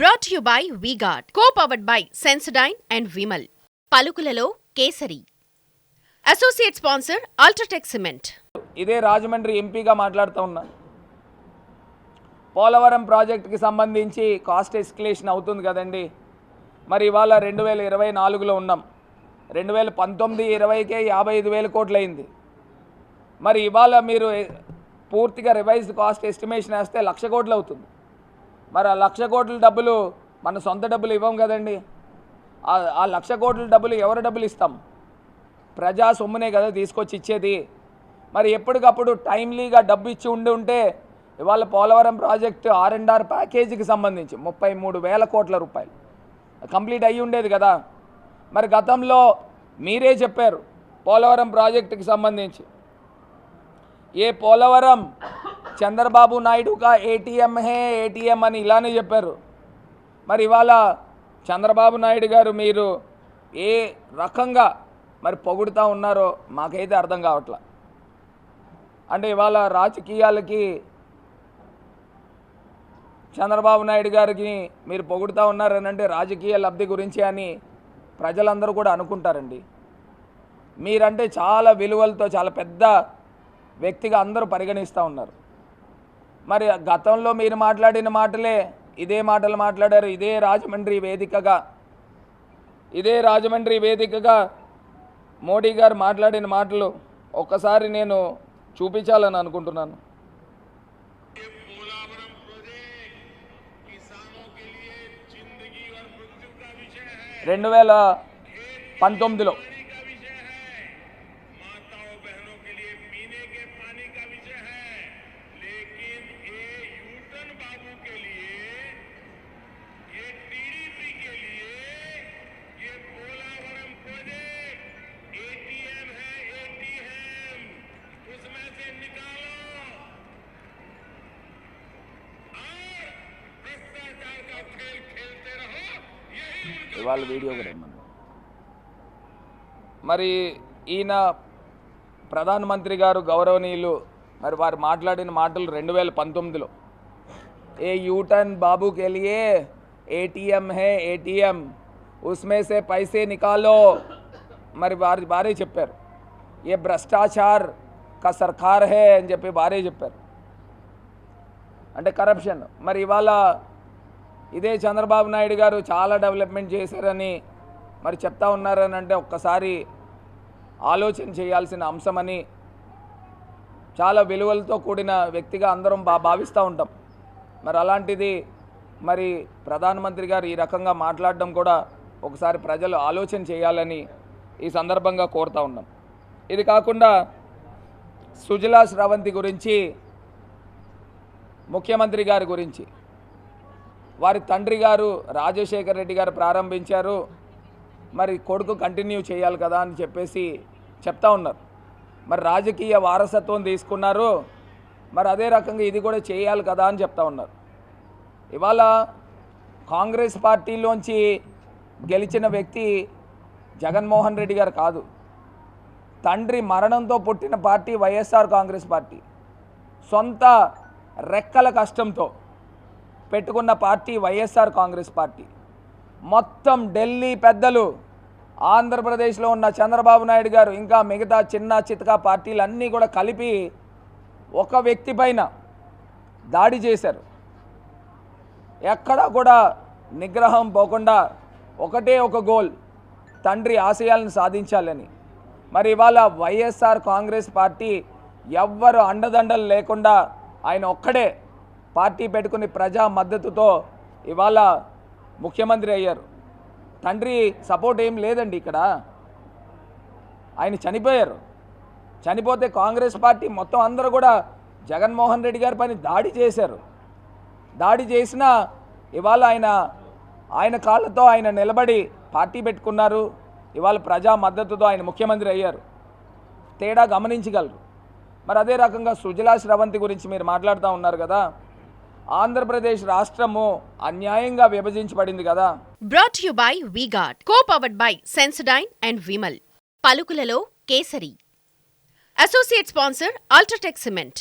Brought you by VGuard co powered by Sensodyne and Vimal పలుకులలో కేసరి. Associate sponsor UltraTech cement ఇదే రాజమండ్రి ఎంపీగా మాట్లాడుతూ ఉన్నా. పోలవరం ప్రాజెక్టుకి సంబంధించి కాస్ట్ ఎస్కలేషన్ అవుతుంది కదండి. మరి ఇవాళ రెండు వేల ఇరవై నాలుగులో ఉన్నాం. రెండు వేల పంతొమ్మిది ఇరవైకే యాభై ఐదు వేల కోట్లు అయింది మరి ఇవాళ మీరు పూర్తిగా రివైజ్డ్ కాస్ట్ ఎస్టిమేషన్ వేస్తే లక్ష కోట్లు అవుతుంది. మరి ఆ లక్ష కోట్ల డబ్బులు మన సొంత డబ్బులు ఇవ్వం కదండి. ఆ- లక్ష కోట్ల డబ్బులు ఎవరు డబ్బులు ఇస్తాం? ప్రజా సొమ్మునే కదా తీసుకొచ్చి ఇచ్చేది. మరి ఎప్పటికప్పుడు టైమ్లీగా డబ్బు ఇచ్చి ఉండి ఉంటే ఇవాళ Polavaram project R and R ప్యాకేజీకి సంబంధించి ముప్పై మూడు వేల కోట్ల రూపాయలు. కంప్లీట్ అయ్యి ఉండేది కదా. మరి గతంలో మీరే చెప్పారు పోలవరం ప్రాజెక్టుకి సంబంధించి. ఏ పోలవరం చంద్రబాబు నాయుడుగా ఏటీఎం హే ఏటీఎం అని ఇలానే చెప్పారు. మరి ఇవాళ చంద్రబాబు నాయుడు గారు మీరు ఏ రకంగా మరి పొగుడుతూ ఉన్నారో మాకైతే అర్థం కావట్లా. అంటే ఇవాళ రాజకీయాలకి చంద్రబాబు నాయుడు గారికి మీరు పొగుడుతూ ఉన్నారని అంటే రాజకీయ లబ్ధి గురించి అని ప్రజలందరూ కూడా అనుకుంటారండి. మీరంటే చాలా విలువలతో చాలా పెద్ద వ్యక్తిగా అందరూ పరిగణిస్తూ ఉన్నారు. మరి గతంలో మీరు మాట్లాడిన మాటలే ఇదే మాటలు మాట్లాడారు ఇదే రాజమండ్రి వేదికగా. ఇదే రాజమండ్రి వేదికగా మోడీ గారు మాట్లాడిన మాటలు ఒక్కసారి నేను చూపించాలని అనుకుంటున్నాను. రెండు వేల పంతొమ్మిదిలో ఇవాళ వీడియో కూడా మరి ఈయన ప్రధానమంత్రి గారు గౌరవనీయులు మరి వారు మాట్లాడిన మాటలు రెండు వేల పంతొమ్మిదిలో. ఏ యూటర్న్ బాబుకి వెళ్ళియే ఏటీఎం హే ఏటీఎం ఉస్మేసే పైసే నికాలో మరి వారి వారే చెప్పారు. ఏ భ్రష్టాచార్ కా సర్కార్ హే అని చెప్పి భారీ చెప్పారు. అంటే కరప్షన్ మరి ఇవాళ ఇదే చంద్రబాబు నాయుడు గారు చాలా డెవలప్మెంట్ చేశారని మరి చెప్తా ఉన్నారని అంటే ఒక్కసారి ఆలోచన చేయాల్సిన అంశమని చాలా విలువలతో కూడిన వ్యక్తిగా అందరం బా భావిస్తూ ఉంటాం. మరి అలాంటిది మరి ప్రధానమంత్రి గారు ఈ రకంగా మాట్లాడడం కూడా ఒకసారి ప్రజలు ఆలోచన చేయాలని ఈ సందర్భంగా కోరుతా ఉన్నాం. ఇది కాకుండా సుజలా స్రవంతి గురించి ముఖ్యమంత్రి గారి గురించి. వారి తండ్రి గారు రాజశేఖర్ రెడ్డి గారు ప్రారంభించారు. మరి కొడుకు కంటిన్యూ చేయాలి కదా అని చెప్పేసి చెప్తా ఉన్నారు. మరి రాజకీయ వారసత్వం తీసుకున్నారు. మరి అదే రకంగా ఇది కూడా చేయాలి కదా అని చెప్తా ఉన్నారు. ఇవాళ కాంగ్రెస్ పార్టీలోంచి గెలిచిన వ్యక్తి జగన్మోహన్ రెడ్డి గారు కాదు. తండ్రి మరణంతో పుట్టిన పార్టీ వైఎస్ఆర్ కాంగ్రెస్ పార్టీ. సొంత రెక్కల కష్టంతో పెట్టుకున్న పార్టీ వైఎస్ఆర్ కాంగ్రెస్ పార్టీ. మొత్తం ఢిల్లీ పెద్దలు ఆంధ్రప్రదేశ్లో ఉన్న చంద్రబాబు నాయుడు గారు ఇంకా మిగతా చిన్న చితకా పార్టీలన్నీ కూడా కలిపి ఒక వ్యక్తి పైన దాడి చేశారు. ఎక్కడా కూడా నిగ్రహం పోకుండా ఒకటే ఒక గోల్ తండ్రి ఆశయాలను సాధించాలని. మరి ఇవాళ వైఎస్ఆర్ కాంగ్రెస్ పార్టీ ఎవ్వరు అండదండలు లేకుండా ఆయన ఒక్కడే పార్టీ పెట్టుకుని ప్రజా మద్దతుతో ఇవాళ ముఖ్యమంత్రి అయ్యారు. తండ్రి సపోర్ట్ ఏం లేదండి ఇక్కడ. ఆయన చనిపోయారు. చనిపోతే కాంగ్రెస్ పార్టీ మొత్తం అందరూ కూడా జగన్మోహన్ రెడ్డి గారి పైన దాడి చేశారు. దాడి చేసినా ఇవాళ ఆయన ఆయన కాళ్ళతో ఆయన నిలబడి పార్టీ పెట్టుకున్నారు. ఇవాళ ప్రజా మద్దతుతో ఆయన ముఖ్యమంత్రి అయ్యారు. తేడా గమనించగలరు. మరి అదే రకంగా సుజలా శ్రవంతి గురించి మీరు మాట్లాడుతూ ఉన్నారు కదా. ఆంధ్రప్రదేశ్ రాష్ట్రము అన్యాయంగా విభజించబడింది కదా. Brought you by VGuard co powered by Sensodyne and Vimal పలుకులలో kesari. Associate sponsor UltraTech cement